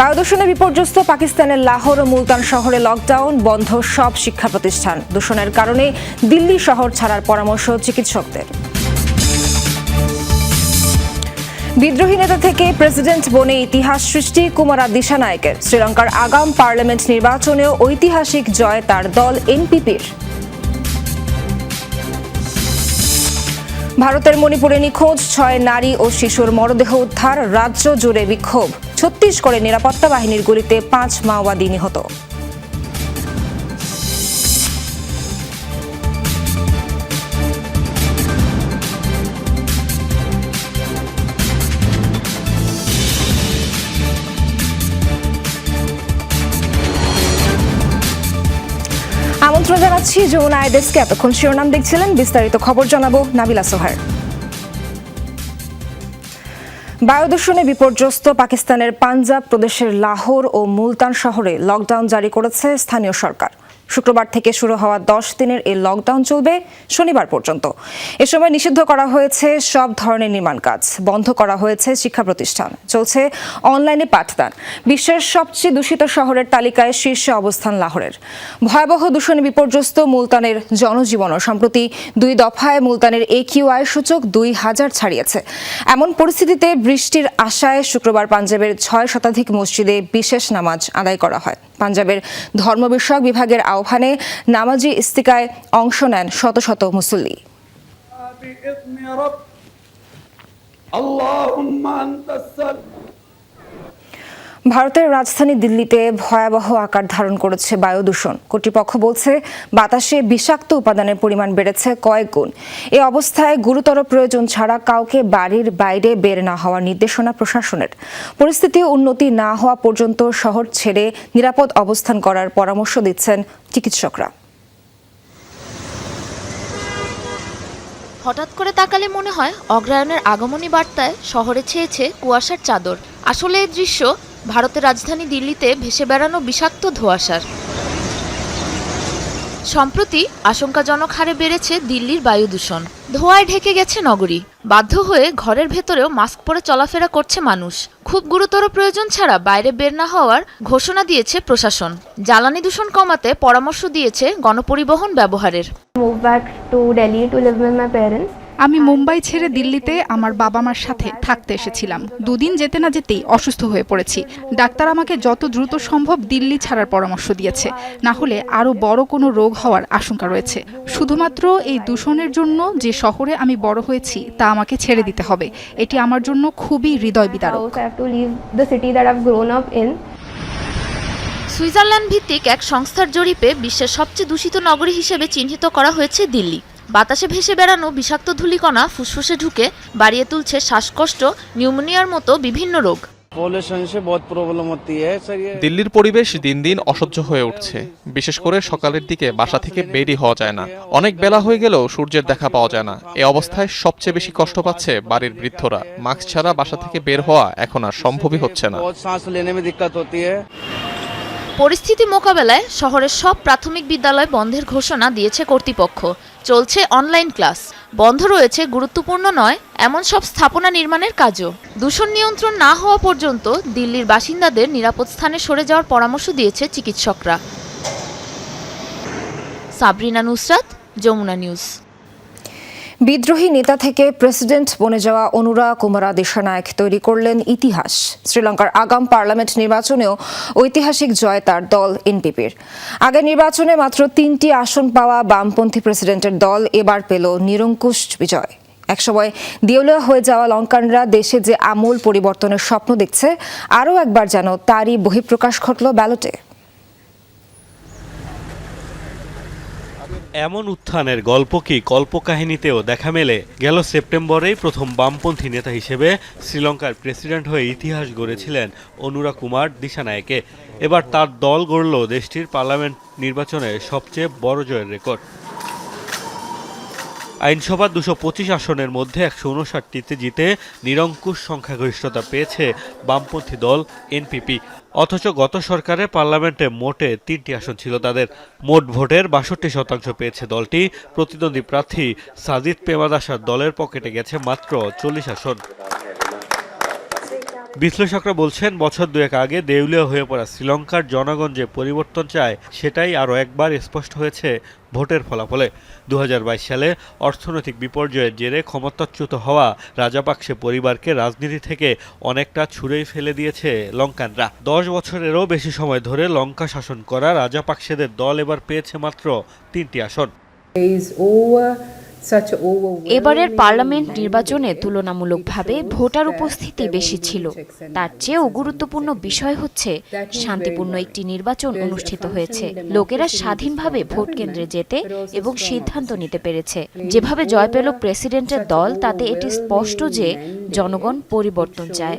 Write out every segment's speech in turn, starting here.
বায়ুদূষণে বিপর্যস্ত পাকিস্তানের লাহোর ও মুলতান শহরে লকডাউন, বন্ধ সব শিক্ষা প্রতিষ্ঠান। দূষণের কারণে দিল্লি শহর ছাড়ার পরামর্শ চিকিৎসকদের। বিদ্রোহী নেতা থেকে প্রেসিডেন্ট বনে ইতিহাস সৃষ্টি, কুমারা দিশানায়কের শ্রীলঙ্কার আগাম পার্লামেন্ট নির্বাচনেও ঐতিহাসিক জয় তার দল এনপিপির। ভারতের মণিপুরে নিখোঁজ ছয় নারী ও শিশুর মরদেহ উদ্ধার, রাজ্য জুড়ে বিক্ষোভ। ছত্তিশগড়ে নিরাপত্তা বাহিনীর গুলিতে পাঁচ মাওবাদী নিহত। আমন্ত্রণ জানাচ্ছি যমুনা আইডেস্কে এতক্ষণ শিরোনাম দেখছিলেন বিস্তারিত খবর জানাব নাবিলা সোহার। বায়ু দূষণে বিপর্যস্ত পাকিস্তানের পাঞ্জাব প্রদেশের লাহোর ও মুলতান শহরে লকডাউন জারি করেছে স্থানীয় সরকার। শুক্রবার থেকে শুরু হওয়া দশ দিনের এই লকডাউন চলবে শনিবার পর্যন্ত। এ সময় নিষিদ্ধ করা হয়েছে সব ধরনের নির্মাণ কাজ। বন্ধ করা হয়েছে শিক্ষা প্রতিষ্ঠান। চলছে অনলাইনে পাঠদান। বিশ্বের সবচেয়ে দূষিত শহরের তালিকায় শীর্ষে অবস্থান লাহোরের। ভয়াবহ দূষণে বিপর্যস্ত মুলতানের জনজীবনও। সম্প্রতি দুই দফায় মুলতানের এ একিউআই সূচক দুই হাজার ছাড়িয়েছে। এমন পরিস্থিতিতে বৃষ্টির আশায় শুক্রবার পাঞ্জাবের ছয় শতাধিক মসজিদে বিশেষ নামাজ আদায় করা হয়। পাঞ্জাবের ধর্ম বিষয়ক বিভাগের আহ্বানে নামাজি ইস্তিকায় অংশ নেন শত শত মুসল্লি بإذن رب اللهم أنت السلام ভারতের রাজধানী দিল্লিতে ভয়াবহ আকার ধারণ করেছে বায়ু দূষণ। কর্তৃপক্ষ বলছে, বাতাসে বিষাক্ত উপাদানের পরিমাণ বেড়েছে কয়েক গুণ। এ অবস্থায় গুরুতর প্রয়োজন ছাড়া কাউকে বাড়ির বাইরে বের না হওয়ার নির্দেশনা প্রশাসনের। পরিস্থিতি উন্নতি না হওয়া পর্যন্ত শহর ছেড়ে নিরাপদ অবস্থান করার পরামর্শ দিচ্ছেন চিকিৎসকরা। হঠাৎ করে তাকালে মনে হয়, অগ্রায়ণের আগমনী বার্তায় শহরে ছেয়েছে কুয়াশার চাদর। আসলে এই দৃশ্য ভারতের রাজধানী দিল্লিতে ভেসে বেড়ানো বিষাক্ত ধোঁয়াশার। সম্প্রতি আশঙ্কাজনক হারে বেড়েছে দিল্লির বায়ু দূষণ। ধোঁয়ায় ঢেকে গেছে নগরী। বাধ্য হয়ে ঘরের ভেতরেও মাস্ক পরে চলাফেরা করছে মানুষ। খুব গুরুতর প্রয়োজন ছাড়া বাইরে বের না হওয়ার ঘোষণা দিয়েছে প্রশাসন। জ্বালানি দূষণ কমাতে পরামর্শ দিয়েছে গণপরিবহন ব্যবহারের. আমি মুম্বাই ছেড়ে দিল্লিতে আমার বাবা মার সাথে থাকতে এসেছিলাম। দুদিন যেতে না যেতেই অসুস্থ হয়ে পড়েছি। ডাক্তার আমাকে যত দ্রুত সম্ভব দিল্লি ছাড়ার পরামর্শ দিয়েছে। না হলে আরও বড় কোনো রোগ হওয়ার আশঙ্কা রয়েছে। শুধুমাত্র এই দূষণের জন্য যে শহরে আমি বড় হয়েছি তা আমাকে ছেড়ে দিতে হবে। এটি আমার জন্য খুবই হৃদয় বিদারক. সুইজারল্যান্ড ভিত্তিক এক সংস্থার জরিপে বিশ্বের সবচেয়ে দূষিত নগরী হিসেবে চিহ্নিত করা হয়েছে দিল্লি। বাতাসে ভেসে বেড়ানো বিষাক্ত ধুলিকণা ফুসফুসে ঢুকে বাড়িয়ে তুলছে শ্বাসকষ্ট নিউমোনিয়ার মতো বিভিন্ন রোগ। দিল্লির পরিবেশ দিন দিন অসহ্য হয়ে উঠছে। বিশেষ করে সকালের দিকে বাসা থেকে বেরি হওয়া যায় না। অনেক বেলা হয়ে গেলেও সূর্যের দেখা পাওয়া যায় না। এ অবস্থায় সবচেয়ে বেশি কষ্ট পাচ্ছে বাড়ির বৃদ্ধরা। মাস্ক ছাড়া বাসা থেকে বের হওয়া এখন আর সম্ভবই হচ্ছে না। পরিস্থিতি মোকাবেলায় শহরের সব প্রাথমিক বিদ্যালয় বন্ধের ঘোষণা দিয়েছে কর্তৃপক্ষ। চলছে অনলাইন ক্লাস বন্ধ রয়েছে, গুরুত্বপূর্ণ নয়, এমন সব স্থাপনা নির্মাণের কাজও। দূষণ নিয়ন্ত্রণ না হওয়া পর্যন্ত দিল্লির বাসিন্দাদের নিরাপদ স্থানে সরে যাওয়ার পরামর্শ দিয়েছে চিকিৎসকরা। সাবরিনা নুসরাত, যমুনা নিউজ। বিদ্রোহী নেতা থেকে প্রেসিডেন্ট বনে যাওয়া অনুরা কুমারা দেশানায়ক তৈরি করলেন ইতিহাস। শ্রীলঙ্কার আগাম পার্লামেন্ট নির্বাচনেও ঐতিহাসিক জয় তার দল এনপিপির। আগে নির্বাচনে মাত্র তিনটি আসন পাওয়া বামপন্থী প্রেসিডেন্টের দল এবার পেল নিরঙ্কুশ বিজয়। একসময় দেউলিয়া হয়ে যাওয়া লঙ্কানরা দেশে যে আমূল পরিবর্তনের স্বপ্ন দেখছে, আরও একবার যেন তারই বহিঃপ্রকাশ ঘটল ব্যালটে। এমন উত্থানের গল্প কি কল্পকাহিনীতেও দেখা মেলে? গেল সেপ্টেম্বরেই প্রথম বামপন্থী নেতা হিসেবে শ্রীলঙ্কার প্রেসিডেন্ট হয়ে ইতিহাস গড়েছিলেন অনুরা কুমার দিশানায়কে। এবার তার দল গড়ল দেশটির পার্লামেন্ট নির্বাচনে সবচেয়ে বড় জয়ের রেকর্ড। আইনসভার দুশো পঁচিশ আসনের মধ্যে একশো উনষাটটিতে জিতে নিরঙ্কুশ সংখ্যাগরিষ্ঠতা পেয়েছে বামপন্থী দল এনপিপি। অথচ গত সরকারের পার্লামেন্টে মোটে তিনটি আসন ছিল তাদের। মোট ভোটের বাষট্টি শতাংশ পেয়েছে দলটি। প্রতিদ্বন্দ্বী প্রার্থী সাজিদ পেমাদাসার দলের পকেটে গেছে মাত্র চল্লিশ আসন। বিশ্লেষকরা বলছেন, বছর দুয়েক আগে দেউলিয়া হয়ে পড়া শ্রীলঙ্কার জনগণ যে পরিবর্তন চায়, সেটাই আরও একবার স্পষ্ট হয়েছে ভোটের ফলাফলে। দু হাজার বাইশ সালে অর্থনৈতিক বিপর্যয়ের জেরে ক্ষমতাচ্যুত হওয়া রাজাপাকসে পরিবারকে রাজনীতি থেকে অনেকটা ছুঁড়েই ফেলে দিয়েছে লঙ্কানরা। দশ বছরেরও বেশি সময় ধরে লঙ্কা শাসন করা রাজাপাকসেদের দল এবার পেয়েছে মাত্র তিনটি আসন। এবারের পার্লামেন্ট নির্বাচনে তুলনামূলকভাবে ভোটার উপস্থিতি বেশি ছিল। তার চেয়েও গুরুত্বপূর্ণ বিষয় হচ্ছে শান্তিপূর্ণ একটি নির্বাচন অনুষ্ঠিত হয়েছে। লোকেরা স্বাধীনভাবে ভোট কেন্দ্রে যেতে এবং সিদ্ধান্ত নিতে পেরেছে। যেভাবে জয় পেল প্রেসিডেন্টের দল তাতে এটি স্পষ্ট যে জনগণ পরিবর্তন চায়।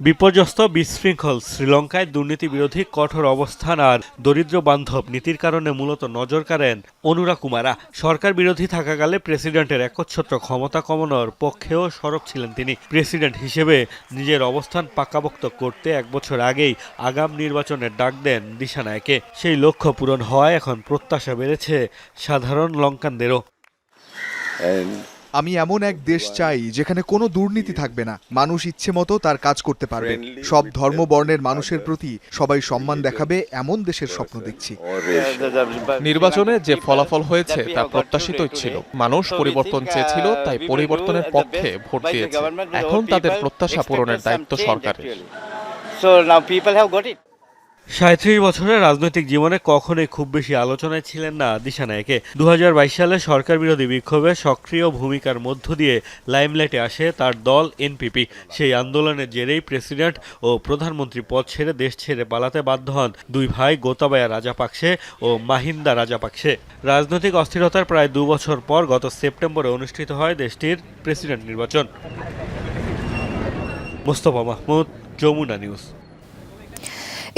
বিপর্যস্ত, বিশৃঙ্খল, শ্রীলঙ্কায় দুর্নীতি বিরোধী কঠোর অবস্থান আর দরিদ্র বান্ধব নীতির কারণে মূলত নজর কাড়েন অনুরা কুমারা। সরকার বিরোধী থাকাকালে প্রেসিডেন্টের একচ্ছত্র ক্ষমতা কমানোর পক্ষেও সরব ছিলেন তিনি। প্রেসিডেন্ট হিসেবে নিজের অবস্থান পাকাপোক্ত করতে এক বছর আগেই আগাম নির্বাচনের ডাক দেন দিশানায়কে সেই লক্ষ্য পূরণ হওয়ায় এখন প্রত্যাশা বেড়েছে সাধারণ লঙ্কানদেরও। আমি এমন এক দেশ চাই যেখানে কোনো দুর্নীতি থাকবে না। মানুষ ইচ্ছে মতো তার কাজ করতে পারবে। সব ধর্ম বর্ণের মানুষের প্রতি সবাই সম্মান দেখাবে এমন দেশের স্বপ্ন দেখছি। নির্বাচনে যে ফলাফল হয়েছে তা প্রত্যাশিতই ছিল। মানুষ পরিবর্তন চেয়েছিল তাই পরিবর্তনের পক্ষে ভোট দিয়েছে। এখন তাদের প্রত্যাশা পূরণের দায়িত্ব সরকারের। সাঁত্রিশ বছরের রাজনৈতিক জীবনে কখনোই খুব বেশি আলোচনায় ছিলেন না দিশানায়কে দু সালে সরকার বিরোধী বিক্ষোভে সক্রিয় ভূমিকার মধ্য দিয়ে লাইমলাইটে আসে তার দল এনপিপি। সেই আন্দোলনের জেরেই প্রেসিডেন্ট ও প্রধানমন্ত্রী পদ ছেড়ে দেশ ছেড়ে পালাতে বাধ্য হন দুই ভাই গোতাবায়া রাজাপাকসে ও মাহিন্দা রাজাপাকসে। রাজনৈতিক অস্থিরতার প্রায় দু বছর পর গত সেপ্টেম্বরে অনুষ্ঠিত হয় দেশটির প্রেসিডেন্ট নির্বাচন। মোস্তফা মাহমুদ, যমুনা নিউজ।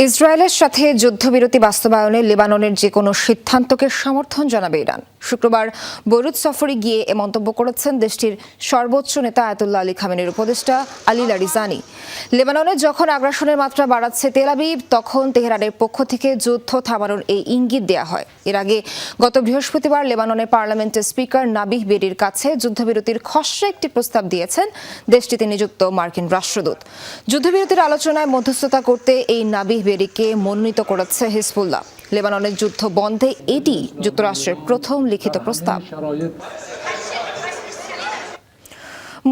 ইসরায়েলের সাথে যুদ্ধবিরতি বাস্তবায়নে লেবাননের যে কোনো সিদ্ধান্তকে সমর্থন জানাবে ইরান। শুক্রবার বৈরুত সফরে গিয়ে এ মন্তব্য করেছেন দেশটির সর্বোচ্চ নেতা আয়াতুল্লাহ আলী খামেনের উপদেষ্টা আলী লারিজানি। লেবাননে যখন আগ্রাসনের মাত্রা বাড়াচ্ছে তেল আবিব, তখন তেহরানের পক্ষ থেকে যুদ্ধ থামানোর এই ইঙ্গিত দেয়া হয়। এর আগে গত বৃহস্পতিবার লেবাননের পার্লামেন্টের স্পিকার নাবিহ বেরির কাছে যুদ্ধবিরতির খসড়া একটি প্রস্তাব দিয়েছেন দেশটিতে নিযুক্ত মার্কিন রাষ্ট্রদূত। যুদ্ধবিরতির আলোচনায় মধ্যস্থতা করতে এই নাবিহ বেরিকে মনোনীত করেছে হিজবুল্লাহ। লেবাননের যুদ্ধ বন্ধে এটি যুক্তরাষ্ট্রের প্রথম লিখিত প্রস্তাব।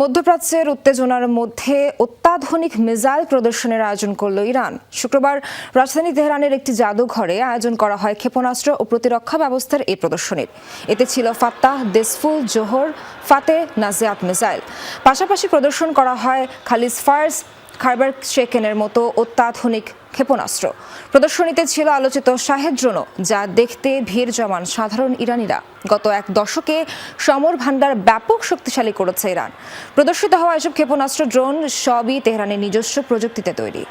মধ্যপ্রাচ্যের উত্তেজনার মধ্যে অত্যাধুনিক মিসাইল প্রদর্শনের আয়োজন করল ইরান। শুক্রবার রাজধানী তেহরানের একটি জাদুঘরে আয়োজন করা হয় ক্ষেপণাস্ত্র ও প্রতিরক্ষা ব্যবস্থার এই প্রদর্শনীর। এতে ছিল ফাত্তাহ দেসফুল জোহর ফাতে নাজিয়াত মিসাইল। পাশাপাশি প্রদর্শন করা হয় খালিজ ফার্স খারবার শেকেনের মতো অত্যাধুনিক ক্ষেপণাস্ত্র। প্রদর্শনীতে ছিল আলোচিত শাহেদ ড্রোনও যা দেখতে ভিড় জমান সাধারণ ইরানিরা। গত এক দশকে সমর ভান্ডার ব্যাপক শক্তিশালী করেছে ইরান। প্রদর্শিত হওয়া এসব ক্ষেপণাস্ত্র ড্রোন সবই তেহরানের নিজস্ব প্রযুক্তিতে তৈরি।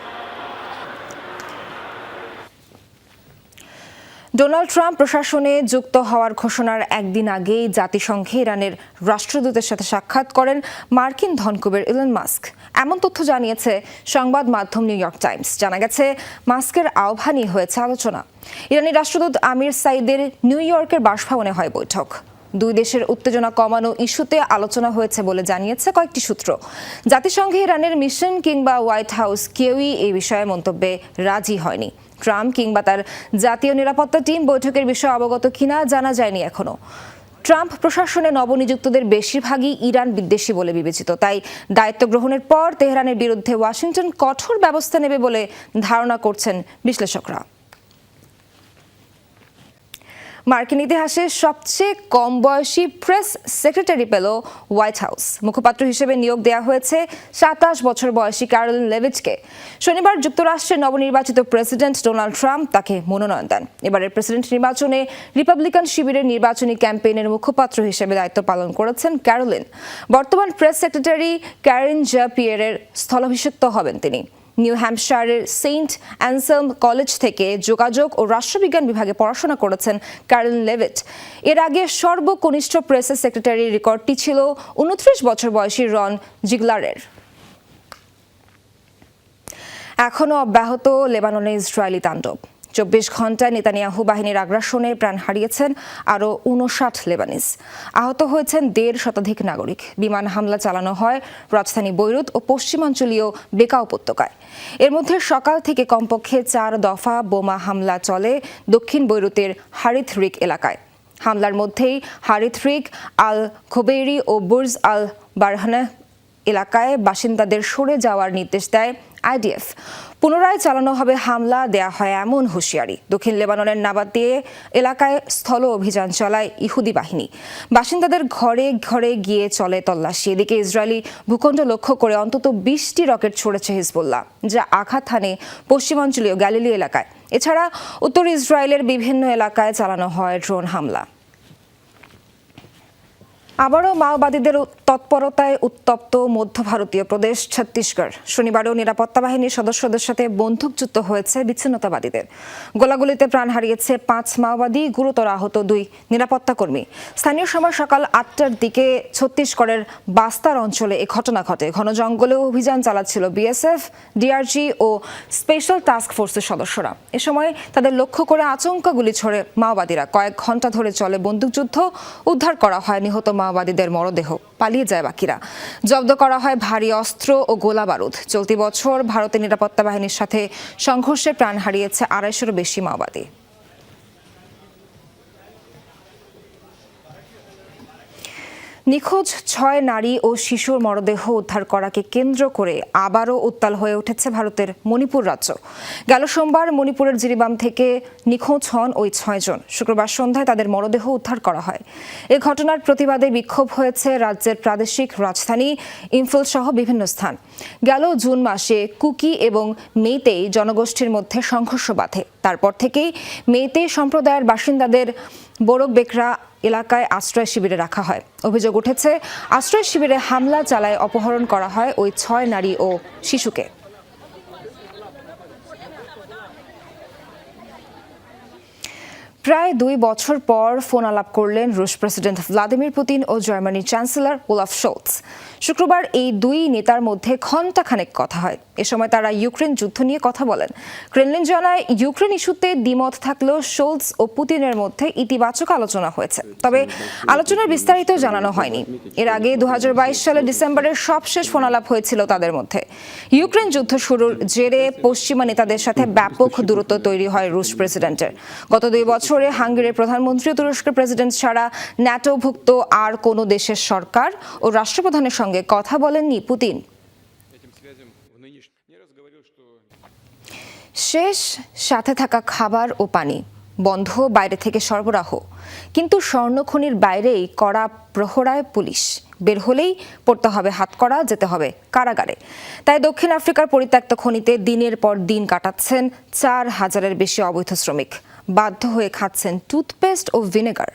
ডোনাল্ড ট্রাম্প প্রশাসনে যুক্ত হওয়ার ঘোষণার একদিন আগেই জাতিসংঘে ইরানের রাষ্ট্রদূতের সাথে সাক্ষাৎ করেন মার্কিন ধনকুবের ইলন মাস্ক। এমন তথ্য জানিয়েছে সংবাদ মাধ্যম নিউ ইয়র্ক টাইমস। জানা গেছে, মাস্কের আহ্বানই হয়েছে আলোচনা। ইরানি রাষ্ট্রদূত আমির সাইদের নিউ ইয়র্কের বাসভবনে হয় বৈঠক। দুই দেশের উত্তেজনা কমানো ইস্যুতে আলোচনা হয়েছে বলে জানিয়েছে কয়েকটি সূত্র। জাতিসংঘে ইরানের মিশন কিংবা হোয়াইট হাউস কেউই এই বিষয়ে মন্তব্যে রাজি হয়নি। ট্রাম্প কিংবা তার জাতীয় নিরাপত্তা টিম বৈঠকের বিষয়ে অবগত কিনা জানা যায়নি এখনও ট্রাম্প প্রশাসনে নবনিযুক্তদের বেশিরভাগই ইরান বিদ্বেষী বলে বিবেচিত। তাই দায়িত্ব গ্রহণের পর তেহরানের বিরুদ্ধে ওয়াশিংটন কঠোর ব্যবস্থা নেবে বলে ধারণা করছেন বিশ্লেষকরা। মার্কিন ইতিহাসে সবচেয়ে কম বয়সী প্রেস সেক্রেটারি পেল হোয়াইট হাউস। মুখপাত্র হিসেবে নিয়োগ দেওয়া হয়েছে সাতাশ বছর বয়সী ক্যারোলিন লেভিচকে শনিবার যুক্তরাষ্ট্রের নবনির্বাচিত প্রেসিডেন্ট ডোনাল্ড ট্রাম্প তাকে মনোনয়ন দেন। এবারের প্রেসিডেন্ট নির্বাচনে রিপাবলিকান শিবিরের নির্বাচনী ক্যাম্পেইনের মুখপাত্র হিসেবে দায়িত্ব পালন করেছেন ক্যারোলিন। বর্তমান প্রেস সেক্রেটারি ক্যারিন জা পিয়ারের স্থলাভিষিক্ত হবেন তিনি। নিউ হ্যাম্পশায়ারের সেন্ট অ্যান্সেলম কলেজ থেকে যোগাযোগ ও রাষ্ট্রবিজ্ঞান বিভাগে পড়াশোনা করেছেন ক্যারল লেভিট এর আগে সর্বকনিষ্ঠ প্রেসের সেক্রেটারির রেকর্ডটি ছিল উনত্রিশ বছর বয়সী রন জিগলারের। এখনও অব্যাহত লেবাননে ইসরায়েলি তাণ্ডব। চব্বিশ ঘন্টায় নেতানিয়াহু বাহিনীর আগ্রাসনে প্রাণ হারিয়েছেন আরও উনষাট লেবানিজ। আহত হয়েছেন দেড় শতাধিক নাগরিক। বিমান হামলা চালানো হয় রাজধানী বৈরুত ও পশ্চিমাঞ্চলীয় বেকা উপত্যকায়। এর মধ্যে সকাল থেকে কমপক্ষে চার দফা বোমা হামলা চলে দক্ষিণ বৈরুতের হারিথ রিক এলাকায়। হামলার মধ্যেই হারিথ রিক আল খোবেরি ও বুর্জ আল বারহানা এলাকায় বাসিন্দাদের সরে যাওয়ার নির্দেশ দেয় আইডিএফ। পুনরায় চালানো হবে হামলা, দেয়া হয় এমন হুঁশিয়ারি। দক্ষিণ লেবাননের নাবাদ দিয়ে এলাকায় স্থল অভিযান চালায় ইহুদি বাহিনী। বাসিন্দাদের ঘরে ঘরে গিয়ে চলে তল্লাশি। এদিকে ইসরায়েলি ভূখণ্ড লক্ষ্য করে অন্তত বিশটি রকেট ছড়েছে হিজবুল্লাহ, যা আঘাত হানে পশ্চিমাঞ্চলীয় গ্যালিলি এলাকায়। এছাড়া উত্তর ইসরায়েলের বিভিন্ন এলাকায় চালানো হয় ড্রোন হামলা। আবারও মাওবাদীদের তৎপরতায় উত্তপ্ত মধ্য ভারতীয় প্রদেশ ছত্তিশগড়। শনিবারও নিরাপত্তা বাহিনীর সদস্যদের সাথে বন্দুকযুদ্ধ হয়েছে বিচ্ছিন্নতাবাদীদের। গোলাগুলিতে প্রাণ হারিয়েছে পাঁচ মাওবাদী, গুরুতর আহত দুই নিরাপত্তা কর্মী। স্থানীয় সময় সকাল আটটার দিকে ছত্তিশগড়ের বাস্তার অঞ্চলে এ ঘটনা ঘটে। ঘন জঙ্গলে অভিযান চালাচ্ছিল বিএসএফ, ডিআরজি ও স্পেশাল টাস্ক ফোর্সের সদস্যরা। এ সময় তাদের লক্ষ্য করে আচমকা গুলি ছড়ে মাওবাদীরা। কয়েক ঘণ্টা ধরে চলে বন্দুকযুদ্ধ, উদ্ধার করা হয় নিহত মাওবাদীদের মরদেহ। পালিয়ে যায় বাকিরা। জব্দ করা হয় ভারী অস্ত্র ও গোলা বারুদ চলতি বছর ভারতের নিরাপত্তা বাহিনীর সাথে সংঘর্ষে প্রাণ হারিয়েছে আড়াইশোর বেশি মাওবাদী। নিখোঁজ ছয় নারী ও শিশুর মরদেহ উদ্ধার করাকে কেন্দ্র করে আবারও উত্তাল হয়ে উঠেছে ভারতের মণিপুর রাজ্য। গেল সোমবার মণিপুরের জিরিবাম থেকে নিখোঁজ হন ওই ছয়জন শুক্রবার সন্ধ্যায় তাদের মরদেহ উদ্ধার করা হয়। এ ঘটনার প্রতিবাদে বিক্ষোভ হয়েছে রাজ্যের প্রাদেশিক রাজধানী ইম্ফল সহ বিভিন্ন স্থান। গেল জুন মাসে কুকি এবং মেতেই জনগোষ্ঠীর মধ্যে সংঘর্ষ বাধে। তারপর থেকেই মেইতে সম্প্রদায়ের বাসিন্দাদের বোরক বেকরা এলাকায় আশ্রয় শিবিরে রাখা হয়। অভিযোগ উঠেছে, আশ্রয় শিবিরে হামলা চালায় অপহরণ করা হয় ওই ছয় নারী ও শিশুকে। প্রায় দুই বছর পর ফোন আলাপ করলেন রুশ প্রেসিডেন্ট ভ্লাদিমির পুতিন ও জার্মানির চ্যান্সেলর ওলাফ শোলস। শুক্রবার এই দুই নেতার মধ্যে ঘণ্টাখানেক কথা হয়। এ সময় তারা ইউক্রেন যুদ্ধ নিয়ে কথা বলেন। ক্রেমলিন জানায়, ইউক্রেন ইস্যুতে দ্বিমত থাকলেও শোলস ও পুতিনের মধ্যে ইতিবাচক আলোচনা হয়েছে। তবে আলোচনার বিস্তারিত জানানো হয়নি। এর আগে দু সালের ডিসেম্বরের সবশেষ ফোনালাপ হয়েছিল তাদের মধ্যে। ইউক্রেন যুদ্ধ শুরুর জেরে পশ্চিমা নেতাদের সাথে ব্যাপক দূরত্ব তৈরি হয় রুশ প্রেসিডেন্টের। গত দুই বছরে হাঙ্গেরির প্রধানমন্ত্রী ও তুরস্কের প্রেসিডেন্ট ছাড়া ন্যাটোভুক্ত আর কোনো দেশের সরকার ও রাষ্ট্রপ্রধানের সঙ্গে কথা বলেননি পুতিন। শেষ, সাথে থাকা খাবার ও পানি, বন্ধ বাইরে থেকে সরবরাহ। কিন্তু স্বর্ণখনির বাইরেই কড়া প্রহরায় পুলিশ। বের হলেই পড়তে হবে হাতকড়া যেতে হবে কারাগারে। তাই দক্ষিণ আফ্রিকার পরিত্যক্ত খনিতে দিনের পর দিন কাটাচ্ছেন চার হাজারের বেশি অবৈধ শ্রমিক। বাধ্য হয়ে খাচ্ছেন টুথপেস্ট ও ভিনেগার।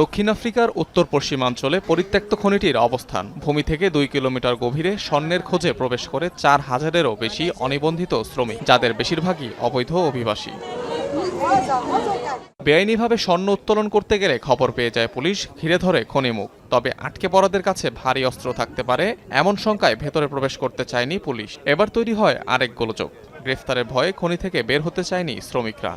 দক্ষিণ আফ্রিকার উত্তর পশ্চিমাঞ্চলে পরিত্যক্ত খনিটির অবস্থান। ভূমি থেকে দুই কিলোমিটার গভীরে স্বর্ণের খোঁজে প্রবেশ করে চার হাজারেরও বেশি অনিবন্ধিত শ্রমিক, যাদের বেশিরভাগই অবৈধ অভিবাসী। বেআইনিভাবে স্বর্ণ উত্তোলন করতে গেলে খবর পেয়ে যায় পুলিশ, ঘিরে ধরে খনিমুখ তবে আটকে পড়াদের কাছে ভারী অস্ত্র থাকতে পারে, এমন শঙ্কায় ভেতরে প্রবেশ করতে চায়নি পুলিশ। এবার তৈরি হয় আরেক গোলযোগ। গ্রেফতারের ভয়ে খনি থেকে বের হতে চায়নি শ্রমিকরা।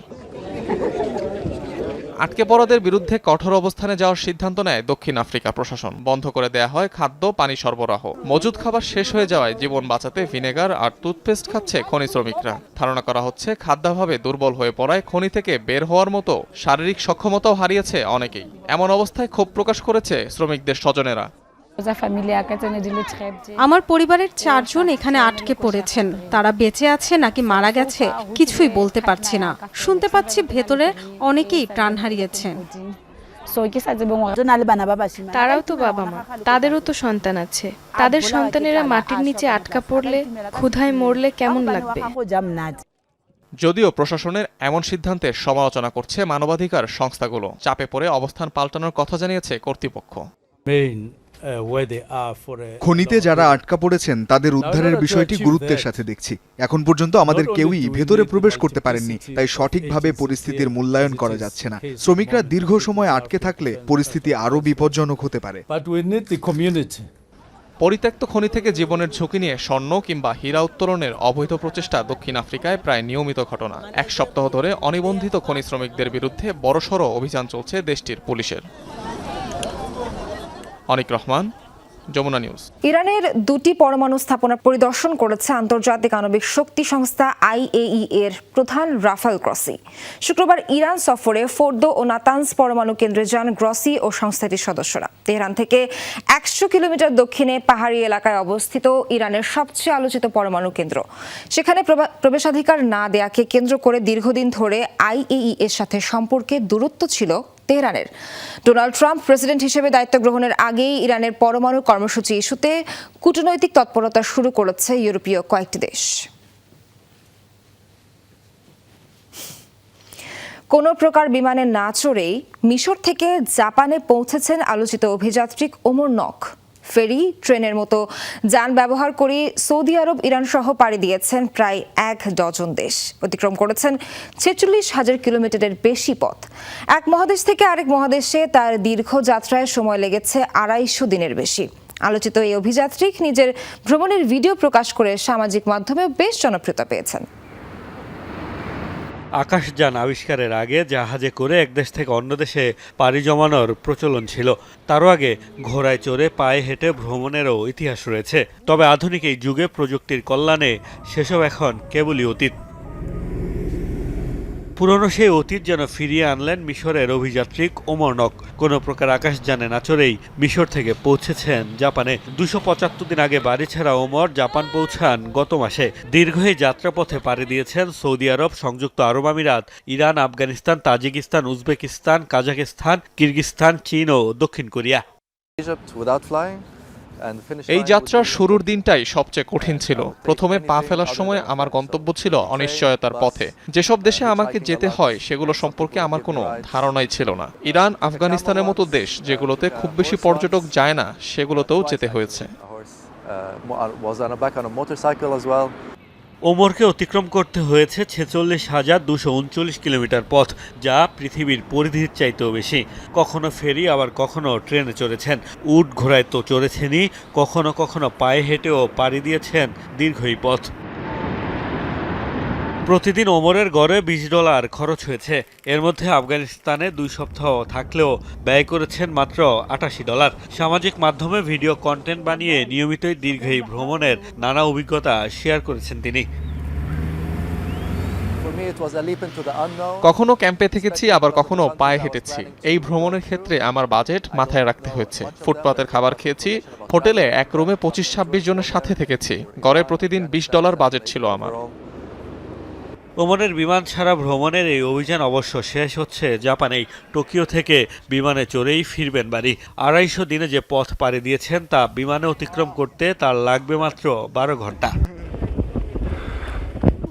আটকে পড়াদের বিরুদ্ধে কঠোর অবস্থানে যাওয়ার সিদ্ধান্ত নেয় দক্ষিণ আফ্রিকা প্রশাসন। বন্ধ করে দেয়া হয় খাদ্য, পানি সরবরাহ। মজুদ খাবার শেষ হয়ে যাওয়ায় জীবন বাঁচাতে ভিনেগার আর টুথপেস্ট খাচ্ছে খনি শ্রমিকরা। ধারণা করা হচ্ছে, খাদ্যাভাবে দুর্বল হয়ে পড়ায় খনি থেকে বের হওয়ার মতো শারীরিক সক্ষমতাও হারিয়েছে অনেকেই। এমন অবস্থায় ক্ষোভ প্রকাশ করেছে শ্রমিকদের স্বজনেরা। আমার পরিবারের চারজন এখানে আটকে পড়েছেন। তারা বেঁচে আছে নাকি মারা গেছে কিছুই বলতে পারছি না। শুনতে পাচ্ছি ভেতরে অনেকেই প্রাণ হারিয়েছেন। তারাও তো বাবা মা। তাদেরও তো সন্তান আছে। তাদের সন্তানেরা মাটির নিচে আটকা পড়লে ক্ষুধায় মরলে কেমন লাগবে? যদিও প্রশাসনের এমন সিদ্ধান্তের সমালোচনা করছে মানবাধিকার সংস্থাগুলো চাপে পড়ে অবস্থান পাল্টানোর কথা জানিয়েছে কর্তৃপক্ষ। খনিতে যারা আটকা পড়েছেন তাদের উদ্ধারের বিষয়টি গুরুত্বের সাথে দেখছি। এখন পর্যন্ত আমাদের কেউই ভেতরে প্রবেশ করতে পারেননি তাই সঠিকভাবে পরিস্থিতির মূল্যায়ন করা যাচ্ছে না। শ্রমিকরা দীর্ঘ সময় আটকে থাকলে পরিস্থিতি আরও বিপজ্জনক হতে পারে। পরিত্যক্ত খনি থেকে জীবনের ঝুঁকি নিয়ে স্বর্ণ কিংবা হীরা উত্তোলনের অবৈধ প্রচেষ্টা দক্ষিণ আফ্রিকায় প্রায় নিয়মিত ঘটনা। এক সপ্তাহ ধরে অনিবন্ধিত খনি শ্রমিকদের বিরুদ্ধে বড়সড় অভিযান চলছে দেশটির পুলিশের। অনিক রহমান, যমুনা নিউজ। ইরানের দুটি পরমাণু স্থাপনা পরিদর্শন করেছে আন্তর্জাতিক আণবিক শক্তি সংস্থা আইএই এর প্রধান রাফাল গ্রসি। শুক্রবার ইরান সফরে ফোর্দো ও নাতানস পরমাণু কেন্দ্রে যান গ্রসি ও সংস্থাটির সদস্যরা। তেহরান থেকে একশো কিলোমিটার দক্ষিণে পাহাড়ি এলাকায় অবস্থিত ইরানের সবচেয়ে আলোচিত পরমাণু কেন্দ্র। সেখানে প্রবা- প্রবেশাধিকার না দেয়াকে কেন্দ্র করে দীর্ঘদিন ধরে আইএই এর সাথে সম্পর্কে দূরত্ব ছিল তেহরানের। ডোনাল্ড ট্রাম্প প্রেসিডেন্ট হিসেবে দায়িত্ব গ্রহণের আগেই ইরানের পরমাণু কর্মসূচি ইস্যুতে কূটনৈতিক তৎপরতা শুরু করেছে ইউরোপীয় কয়েকটি দেশ। কোনো প্রকার বিমানে না চড়েই মিশর থেকে জাপানে পৌঁছেছেন আলোচিত অভিযাত্রিক ওমর নক ফেরি ট্রেনের মতো যান ব্যবহার করে সৌদি আরব ইরান সহ পাড়ি দিয়েছেন প্রায় এক ডজন দেশ। অতিক্রম করেছেন ছেচল্লিশ হাজার কিলোমিটারের বেশি পথ। এক মহাদেশ থেকে আরেক মহাদেশে তার দীর্ঘ যাত্রায় সময় লেগেছে আড়াইশো দিনের বেশি। আলোচিত এই অভিযাত্রিক নিজের ভ্রমণের ভিডিও প্রকাশ করে সামাজিক মাধ্যমে বেশ জনপ্রিয়তা পেয়েছেন। আকাশযান আবিষ্কারের আগে জাহাজে করে এক দেশ থেকে অন্য দেশে পাড়ি জমানোর প্রচলন ছিল। তারও আগে ঘোড়ায় চড়ে পায়ে হেঁটে ভ্রমণেরও ইতিহাস রয়েছে। তবে আধুনিক এই যুগে প্রযুক্তির কল্যাণে সেসব এখন কেবলই অতীত। পুরনো সেই অতীত যেন ফিরিয়ে আনলেন মিশরের অভিযাত্রিক ওমরনক। কোনো প্রকার আকাশ জানে না চড়েই মিশর থেকে পৌঁছেছেন জাপানে। দুশো পঁচাত্তর দিন আগে বাড়ি ছাড়া ওমর জাপান পৌঁছান গত মাসে। দীর্ঘ এই যাত্রাপথে পাড়ি দিয়েছেন সৌদি আরব, সংযুক্ত আরব আমিরাত, Iran, Afghanistan, Tajikistan, Uzbekistan Kazakhstan Kyrgyzstan, চীন ও দক্ষিণ কোরিয়া। এই যাত্রার শুরুর দিনটাই সবচেয়ে কঠিন ছিল। প্রথমে পা ফেলার সময় আমার গন্তব্য ছিল অনিশ্চয়তার পথে। যেসব দেশে আমাকে যেতে হয় সেগুলো সম্পর্কে আমার কোনো ধারণাই ছিল না। ইরান আফগানিস্তানের মতো দেশ যেগুলোতে খুব বেশি পর্যটক যায় না সেগুলোতেও যেতে হয়েছে। ওমরকে অতিক্রম করতে হয়েছে ছেচল্লিশ হাজার দুশো উনচল্লিশ কিলোমিটার পথ, যা পৃথিবীর পরিধির চাইতেও বেশি। কখনো ফেরি, আবার কখনো ট্রেনে চড়েছেন। উট ঘোড়ায় তো চড়েছেনই, কখনো কখনো পায়ে হেঁটেও পাড়ি দিয়েছেন দীর্ঘ এই পথ। প্রতিদিন ওমরের গড়ে বিশ ডলার খরচ হয়েছে। এর মধ্যে আফগানিস্তানে দুই সপ্তাহ থাকলেও ব্যয় করেছেন মাত্র আটাশি ডলার। সামাজিক মাধ্যমে ভিডিও কন্টেন্ট বানিয়ে নিয়মিতই দীর্ঘ এই ভ্রমণের নানা অভিজ্ঞতা শেয়ার করেছেন তিনি। কখনো ক্যাম্পে থেকেছি আবার কখনো পায়ে হেঁটেছি। এই ভ্রমণের ক্ষেত্রে আমার বাজেট মাথায় রাখতে হয়েছে। ফুটপাতের খাবার খেয়েছি হোটেলে এক রুমে পঁচিশ ছাব্বিশ জনের সাথে থেকেছি। গড়ে প্রতিদিন বিশ ডলার বাজেট ছিল আমার। ওমরের বিমান ছাড়া ভ্রমণের এই অভিযান অবশ্য শেষ হচ্ছে জাপানেই টোকিও থেকে বিমানে চড়েই ফিরবেন বাড়ি। আড়াইশো দিনে যে পথ পাড়ি দিয়েছেন, তা বিমানে অতিক্রম করতে তার লাগবে মাত্র বারো ঘণ্টা।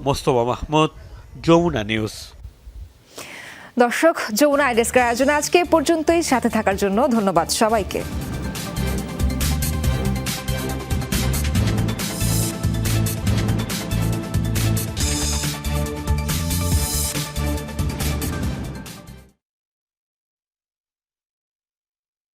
মোস্তফা মাহমুদ, যমুনা নিউজ। দর্শক, যমুনা আইডেস্কের আয়োজনে আজকে পর্যন্তই। সাথে থাকার জন্য ধন্যবাদ সবাইকে।